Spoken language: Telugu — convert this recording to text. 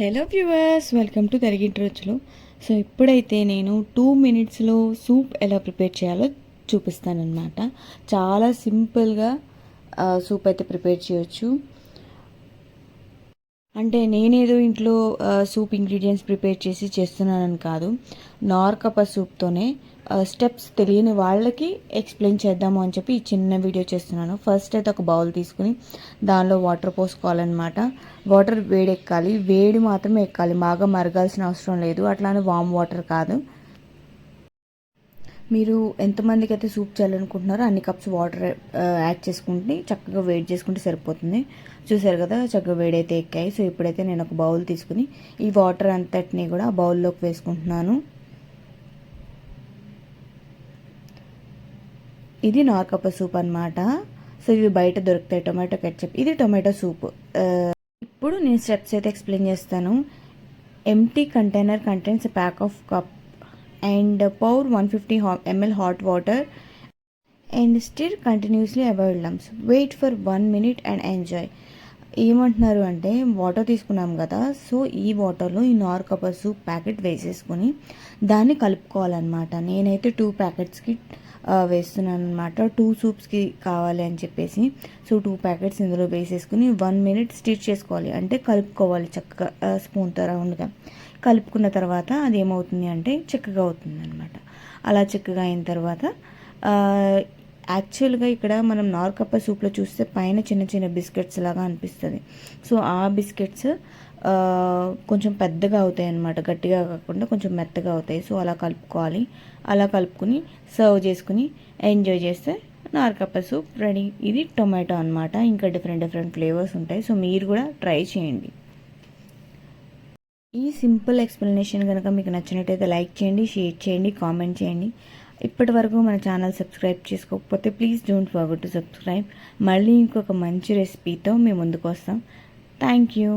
హలో వ్యూవర్స్ వెల్కమ్ టు తరిగింటి రుచులు సో ఇప్పుడైతే నేను టూ మినిట్స్లో సూప్ ఎలా ప్రిపేర్ చేయాలో చూపిస్తానమాట చాలా సింపుల్గా సూప్ అయితే ప్రిపేర్ చేయొచ్చు. అంటే నేనేదో ఇంట్లో సూప్ ఇంగ్రీడియంట్స్ ప్రిపేర్ చేసి చేస్తున్నానని కాదు. నార్కప సూప్తోనే స్టెప్స్ తెలియని వాళ్ళకి ఎక్స్ప్లెయిన్ చేద్దాము అని చెప్పి ఈ చిన్న వీడియో చేస్తున్నాను. ఫస్ట్ అయితే ఒక బౌల్ తీసుకుని దానిలో వాటర్ పోసుకోవాలన్నమాట. వాటర్ వేడి ఎక్కాలి వేడి మాత్రమే ఎక్కాలి. బాగా మరగాల్సిన అవసరం లేదు. అట్లానే వామ్ వాటర్ కాదు. మీరు ఎంతమందికి అయితే సూప్ చేయాలనుకుంటున్నారో అన్ని కప్స్ వాటర్ యాడ్ చేసుకుంటే చక్కగా వేడి చేసుకుంటే సరిపోతుంది. చూసారు కదా చక్కగా వేడైతే ఎక్కాయి. సో ఇప్పుడైతే నేను ఒక బౌల్ తీసుకుని ఈ వాటర్ అంతటిని కూడా బౌల్లోకి వేసుకుంటున్నాను. ఇది నార్కప్ప సూప్ అన్నమాట. సో ఇవి బయట దొరుకుతాయి టొమాటో కెట్చప్ ఇది టొమాటో సూప్. ఇప్పుడు నేను స్టెప్స్ అయితే ఎక్స్ప్లెయిన్ చేస్తాను. Empty container contains pack of cup and pour one fifty M L hot water and stir continuously avoid lumps wait for one minute and enjoy ఏమంటున్నారు అంటే వాటర్ తీసుకున్నాం కదా సో ఈ వాటర్లో ఈ నార్ కపర్ సూప్ ప్యాకెట్ వేసేసుకొని దాన్ని కలుపుకోవాలన్నమాట. నేనైతే టూ ప్యాకెట్స్కి వేస్తున్నాను అనమాట టూ సూప్స్కి కావాలి అని చెప్పేసి. సో టూ ప్యాకెట్స్ ఇందులో వేసేసుకుని వన్ మినిట్ స్టిచ్ చేసుకోవాలి. అంటే కలుపుకోవాలి చక్కగా స్పూన్తో రౌండ్గా కలుపుకున్న తర్వాత అది ఏమవుతుంది అంటే చిక్కగా అవుతుంది అనమాట అలా చిక్కగా అయిన తర్వాత యాక్చువల్గా ఇక్కడ మనం నార్కప్ప సూప్లో చూస్తే పైన చిన్న చిన్న బిస్కెట్స్ లాగా అనిపిస్తుంది. సో ఆ బిస్కెట్స్ కొంచెం పెద్దగా అవుతాయి అన్నమాట గట్టిగా కాకుండా కొంచెం మెత్తగా అవుతాయి. సో అలా కలుపుకోవాలి. అలా కలుపుకుని సర్వ్ చేసుకుని ఎంజాయ్ చేస్తే నార్కప్ప సూప్ రెడీ. ఇది టొమాటో అనమాట ఇంకా డిఫరెంట్ డిఫరెంట్ ఫ్లేవర్స్ ఉంటాయి. సో మీరు కూడా ట్రై చేయండి. ఈ సింపుల్ ఎక్స్ప్లెనేషన్ కనుక మీకు నచ్చినట్టయితే లైక్ చేయండి షేర్ చేయండి కామెంట్ చేయండి. ఇప్పటి వరకు మన ఛానల్ సబ్స్క్రైబ్ చేసుకోకపోతే please don't forget to subscribe. మళ్ళీ ఇంకొక మంచి రెసిపీతో మేము ముందుకు వస్తాం. Thank you.